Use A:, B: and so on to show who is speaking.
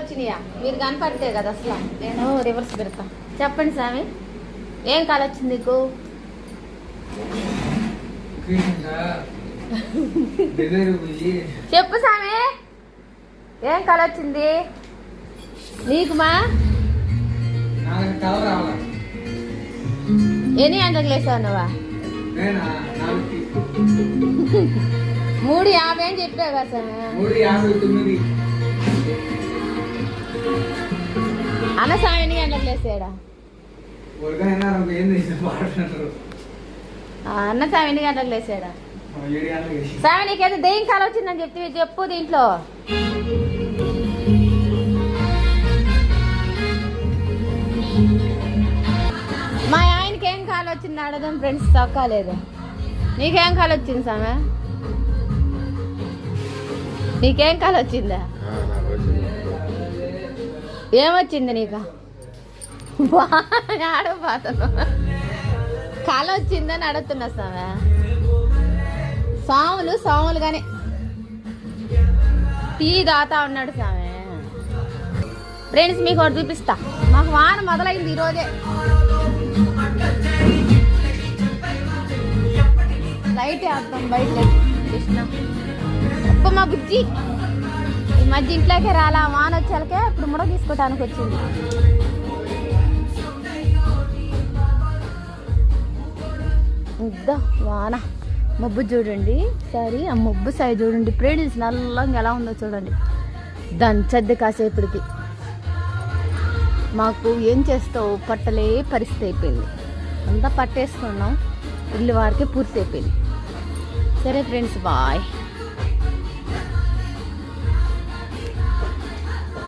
A: వచ్చినాయా మీరు కనపడితే కదా అసలు. నేను రివర్స్ పెడతా. చెప్పండి స్వామి. ఏం కాలు వచ్చింది నీకు చెప్పు స్వామి. ఏం కాలు వచ్చింది నీకు మా
B: నాకు కల రావాలా?
A: ఎన్ని గంటలకు లేసావు నువ్వా? మూడు యాభై అని చెప్పావు కదా స్వామి.
B: మూడు యాభై తొమ్మిది. చేసిన పాడుతున్నారు
A: అన్న స్వామి ఎన్ని గంటలకు
B: వేసి.
A: స్వామి నీకేదో దెయ్యం కాలు వచ్చిందని చెప్తే చెప్పు దీంట్లో. మా ఆయనకి ఏం కాలు వచ్చింది అడగడం ఫ్రెండ్స్ తక్కలేదు నీకేం కాలు వచ్చింది సామె? నీకేం కాలు వచ్చిందా? ఏమొచ్చింది నీకు? ఆడపోతాను కళ వచ్చిందని అడుగుతున్నా స్వామి. సాములు సాములుగానే టీ దాతా ఉన్నాడు స్వామి. ఫ్రెండ్స్ మీకు ఒకటి చూపిస్తా. మాకు వాన మొదలైంది ఈరోజే. లైట్ వేద్దాం బయట. కృష్ణ. అప్ప మా బుజ్జి. మధ్య ఇంట్లోకే రాలా? వాన వచ్చాకే ఇప్పుడు ముడ తీసుకోవటానికి వచ్చింది. ఇద్దా వాన మబ్బు చూడండి. సరే ఆ మబ్బు సై చూడండి. ఫ్రెండ్స్ నల్లంగా ఎలా ఉందో చూడండి. దంచద్ది కాసేపటికి. మాకు ఏం చేస్తావు? పట్టలే పరిస్థితి అయిపోయింది. అంతా పట్టేసుకున్నాం. ఇల్లు వారికి పూర్తి అయిపోయింది సరే ఫ్రెండ్స్ బాయ్.